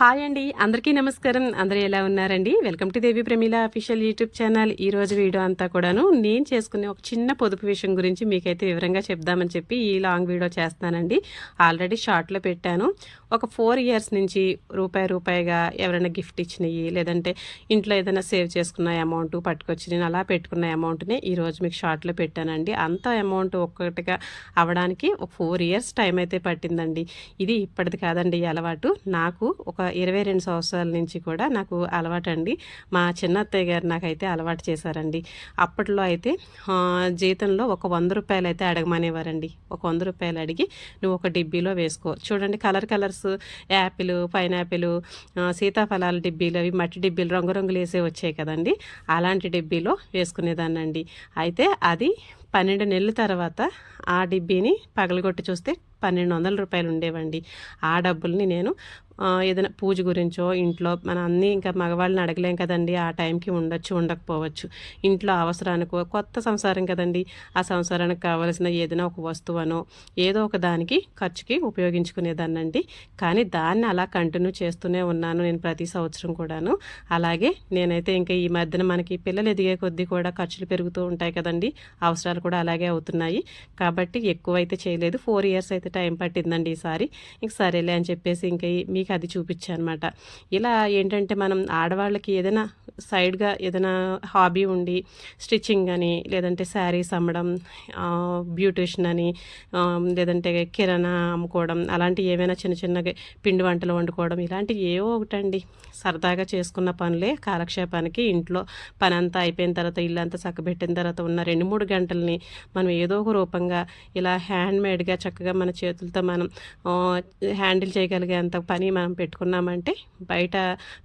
Hi అండి. అందరికీ నమస్కారం. అందరూ ఎలా ఉన్నారండి? Welcome to Devi Pramila official YouTube channel. ఈ రోజు వీడియో అంతా కూడాను నేను చేసుకునే ఒక చిన్న పొదుపు విషయం గురించి మీకైతే వివరంగా చెప్దామని చెప్పి ఈ లాంగ్ వీడియో చేస్తానండి ఆల్రెడీ షార్ట్లో పెట్టాను. ఒక ఫోర్ ఇయర్స్ నుంచి రూపాయి రూపాయిగా ఎవరైనా గిఫ్ట్ ఇచ్చినవి లేదంటే ఇంట్లో ఏదైనా సేవ్ చేసుకున్న అమౌంట్ పట్టుకొచ్చి నేను అలా పెట్టుకున్న అమౌంట్ని ఈరోజు మీకు షార్ట్లో పెట్టానండి. అంత అమౌంట్ ఒక్కటిగా అవడానికి ఒక ఫోర్ ఇయర్స్ టైం అయితే పట్టిందండి. ఇది ఇప్పటిది కాదండి అలవాటు. నాకు ఒక ఇరవై రెండు సంవత్సరాల నుంచి కూడా నాకు అలవాటు అండి మా చిన్న అత్తయ్య గారు నాకైతే అలవాటు చేశారండి. అప్పట్లో అయితే జీతంలో ఒక వంద రూపాయలు అయితే అడగమనేవారండి. ఒక వంద రూపాయలు అడిగి నువ్వు ఒక డిబ్బీలో వేసుకో. చూడండి కలర్ కలర్స్ యాపిల్ పైనాపిల్ సీతాఫలాల డిబ్బీలు అవి మట్టి డిబ్బీలు రంగురంగులు వేసే వచ్చాయి కదండి. అలాంటి డిబ్బీలో వేసుకునేదాన్నండి. అయితే అది పన్నెండు నెలల తర్వాత ఆ డిబ్బీని పగలగొట్టి చూస్తే పన్నెండు వందల రూపాయలు ఉండేవండి. ఆ డబ్బుల్ని నేను ఏదైనా పూజ గురించో ఇంట్లో మన అన్నీ ఇంకా మగవాళ్ళని అడగలేం కదండి. ఆ టైంకి ఉండొచ్చు ఉండకపోవచ్చు. ఇంట్లో అవసరానికో కొత్త సంసారం కదండి. ఆ సంసారానికి కావాల్సిన ఏదైనా ఒక వస్తువనో ఏదో ఒక దానికి ఖర్చుకి ఉపయోగించుకునేదాన్నండి. కానీ దాన్ని అలా కంటిన్యూ చేస్తూనే ఉన్నాను నేను ప్రతి సంవత్సరం కూడాను. అలాగే నేనైతే ఇంకా ఈ మధ్యన మనకి పిల్లలు ఎదిగే కొద్దీ కూడా ఖర్చులు పెరుగుతూ ఉంటాయి కదండి. అవసరాలు కూడా అలాగే అవుతున్నాయి. కాబట్టి ఎక్కువ అయితే చేయలేదు. ఫోర్ ఇయర్స్ అయితే టైం పట్టిందండి ఈసారి. ఇంక సరేలే అని చెప్పేసి ఇంకా ఈ- మీకు అది చూపించాను అనమాట ఇలా ఏంటంటే మనం ఆడవాళ్ళకి ఏదైనా సైడ్గా ఏదైనా హాబీ ఉండి స్టిచ్చింగ్ అని లేదంటే శారీస్ అమ్మడం బ్యూటిషన్ అని లేదంటే కిరాణా అమ్ముకోవడం అలాంటి ఏమైనా చిన్న చిన్నగా పిండి వంటలు వండుకోవడం ఇలాంటివి ఏవో ఒకటండి. సరదాగా చేసుకున్న పనులే కాలక్షేపానికి ఇంట్లో పని అంతా అయిపోయిన తర్వాత ఇల్లు అంతా చక్కబెట్టిన తర్వాత ఉన్న రెండు మూడు గంటల్ని మనం ఏదో ఒక రూపంగా ఇలా హ్యాండ్ మేడ్గా చక్కగా మన చేతులతో మనం హ్యాండిల్ చేయగలిగేంత పని మనం పెట్టుకున్నామంటే బయట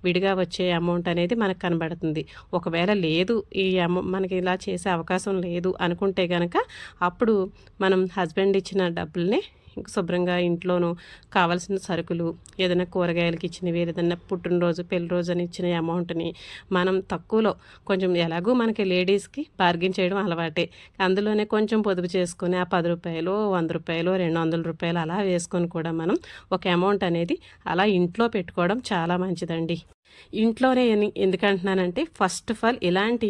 విడిగా వచ్చే అమౌంట్ అనేది మనకు కనబడుతుంది. ఒకవేళ లేదు ఈ అమౌ మనకి ఇలా చేసే అవకాశం లేదు అనుకుంటే కనుక అప్పుడు మనం హస్బెండ్ ఇచ్చిన డబ్బుల్ని శుభ్రంగా ఇంట్లోనూ కావాల్సిన సరుకులు ఏదైనా కూరగాయలకి ఇచ్చినవి ఏదైనా పుట్టినరోజు పెళ్ళి రోజు అని ఇచ్చిన అమౌంట్ని మనం తక్కువలో కొంచెం ఎలాగో మనకి లేడీస్కి బార్గెన్ చేయడం అలవాటే. అందులోనే కొంచెం పొదుపు చేసుకుని ఆ పది రూపాయలు వంద రూపాయలు రెండు వందల రూపాయలు అలా వేసుకొని కూడా మనం ఒక అమౌంట్ అనేది అలా ఇంట్లో పెట్టుకోవడం చాలా మంచిదండి. ఇంట్లోనే ఎందుకంటున్నానంటే ఫస్ట్ ఆఫ్ ఆల్ ఇలాంటి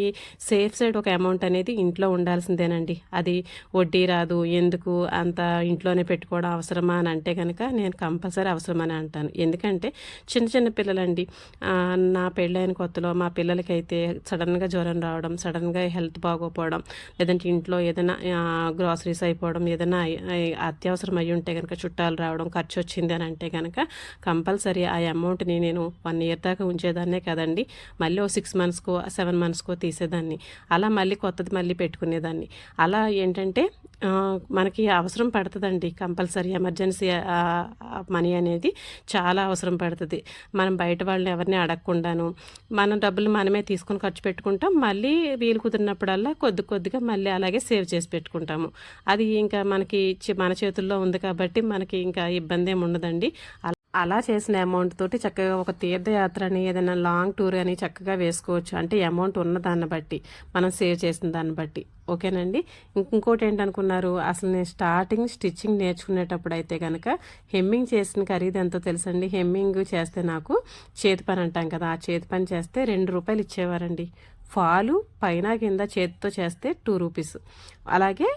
సేఫ్ సైడ్ ఒక అమౌంట్ అనేది ఇంట్లో ఉండాల్సిందేనండి. అది వడ్డీ రాదు ఎందుకు అంత ఇంట్లోనే పెట్టుకోవడం అవసరమా అని అంటే కనుక నేను కంపల్సరీ అవసరమని అంటాను. ఎందుకంటే చిన్న చిన్న పిల్లలండి నా పెళ్ళైన కొత్తలో మా పిల్లలకైతే సడన్గా జ్వరం రావడం సడన్గా హెల్త్ బాగోపోవడం లేదంటే ఇంట్లో ఏదైనా గ్రాసరీస్ అయిపోవడం ఏదైనా అత్యవసరం అయి ఉంటే కనుక చుట్టాలు రావడం ఖర్చు వచ్చింది అని అంటే కనుక కంపల్సరీ ఆ అమౌంట్ని నేను వన్ ఇయర్ దాకా ఉంచేదాన్నే కదండి. మళ్ళీ ఓ సిక్స్ మంత్స్కో సెవెన్ మంత్స్కో తీసేదాన్ని. అలా మళ్ళీ కొత్తది మళ్ళీ పెట్టుకునేదాన్ని. అలా ఏంటంటే మనకి అవసరం పడుతుందండి. కంపల్సరీ ఎమర్జెన్సీ మనీ అనేది చాలా అవసరం పడుతుంది. మనం బయట వాళ్ళని ఎవరిని అడగకుండాను మన డబ్బులు మనమే తీసుకొని ఖర్చు పెట్టుకుంటాం. మళ్ళీ వీలు కుదిరినప్పుడల్లా కొద్ది కొద్దిగా మళ్ళీ అలాగే సేవ్ చేసి పెట్టుకుంటాము. అది ఇంకా మనకి మన చేతుల్లో ఉంది కాబట్టి మనకి ఇంకా ఇబ్బంది ఏమి ఉండదండి అలా- చేసిన అమౌంట్ తోటి చక్కగా ఒక తీర్థయాత్ర అని ఏదైనా లాంగ్ టూర్ అని చక్కగా వేసుకోవచ్చు. అంటే అమౌంట్ ఉన్న దాన్ని బట్టి మనం సేవ్ చేసిన దాన్ని బట్టి. ఓకేనండి? ఇంకోటి ఏంటనుకున్నారు? అసలు నేను స్టార్టింగ్ స్టిచ్చింగ్ నేర్చుకునేటప్పుడు అయితే కనుక హెమ్మింగ్ చేసిన ఖరీదు ఎంతో తెలుసండి. హెమ్మింగ్ చేస్తే నాకు చేతి పని అంటాం కదా ఆ చేతి పని చేస్తే రెండు రూపాయలు ఇచ్చేవారండి. ఫాలు పైన కింద చేతితో చేస్తే టూ రూపీస్ అలాగే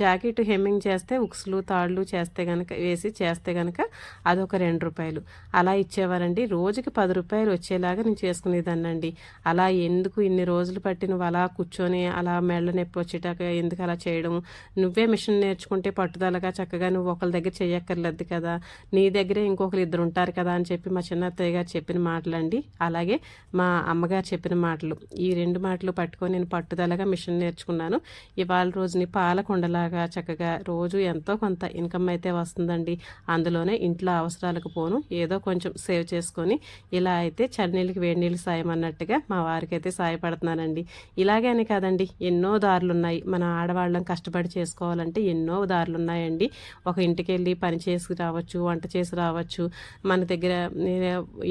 జాకెట్ హెమ్మింగ్ చేస్తే ఉక్స్లు తాళ్ళు చేస్తే కనుక వేసి చేస్తే కనుక అదొక రెండు రూపాయలు. అలా ఇచ్చేవారండి. రోజుకి పది రూపాయలు వచ్చేలాగా నేను చేసుకునేదాన్నండి. అలా ఎందుకు ఇన్ని రోజులు పట్టి నువ్వు అలా కూర్చొని అలా మెళ్ళ నొప్పి వచ్చేటాక ఎందుకు అలా చేయడం? నువ్వే మిషన్ నేర్చుకుంటే పట్టుదలగా చక్కగా నువ్వు ఒకరి దగ్గర చేయక్కర్లేదు కదా. నీ దగ్గరే ఇంకొకరు ఇద్దరు ఉంటారు కదా అని చెప్పి మా చిన్న అత్తయ్య గారు చెప్పిన మాటలండి. అలాగే మా అమ్మగారు చెప్పిన మాటలు. ఈ రెండు మాటలు పట్టుకొని నేను పట్టుదలగా మిషన్ నేర్చుకున్నాను. ఇవాళ రోజుని పాలకొండలాగా చక్కగా రోజు ఎంతో కొంత ఇన్కమ్ అయితే వస్తుందండి. అందులోనే ఇంట్లో అవసరాలకు పోను ఏదో కొంచెం సేవ్ చేసుకొని ఇలా అయితే చన్నీళ్ళకి వేడి నీళ్ళు సాయం అన్నట్టుగా మా వారికి అయితే సాయపడుతున్నానండి. ఇలాగే అని కాదండి ఎన్నో దారులు ఉన్నాయి మన ఆడవాళ్ళం కష్టపడి చేసుకోవాలంటే ఎన్నో దారులు ఉన్నాయండి ఒక ఇంటికి వెళ్ళి పని చేసి రావచ్చు వంట చేసి రావచ్చు. మన దగ్గర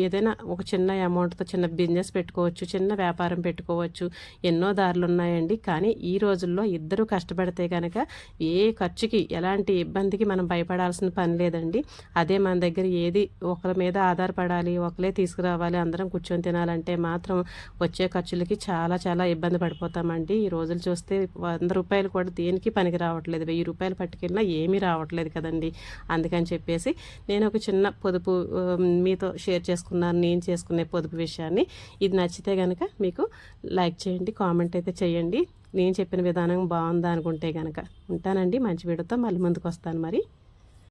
ఏదైనా ఒక చిన్న అమౌంట్తో చిన్న బిజినెస్ పెట్టుకోవచ్చు చిన్న వ్యాపారం పెట్టుకోవచ్చు. ఎన్నో దారులు ఉన్నాయండి కానీ ఈ రోజుల్లో ఇద్దరు కష్టపడితే కనుక ఏ ఖర్చుకి ఎలాంటి ఇబ్బందికి మనం భయపడాల్సిన పని లేదండి. అదే మన దగ్గర ఏది ఒకరి మీద ఆధారపడాలి ఒకరే తీసుకురావాలి అందరం కూర్చొని తినాలంటే మాత్రం వచ్చే ఖర్చులకి చాలా చాలా ఇబ్బంది పడిపోతామండి. ఈ రోజులు చూస్తే వంద రూపాయలు కూడా దేనికి పనికి రావట్లేదు. వెయ్యి రూపాయలు పట్టుకెళ్ళినా ఏమీ రావట్లేదు కదండి. అందుకని చెప్పేసి నేను ఒక చిన్న పొదుపు మీతో షేర్ చేసుకున్నాను నేను చేసుకునే పొదుపు విషయాన్ని. ఇది నచ్చితే కనుక మీకు లైక్ చేయండి కామెంట్ అయితే చేయండి. నేను చెప్పిన విధానం బాగుందా అనుకుంటే కనుక ఉంటానండి. మంచి వీడియోతో మళ్ళీ ముందుకు వస్తాను మరి.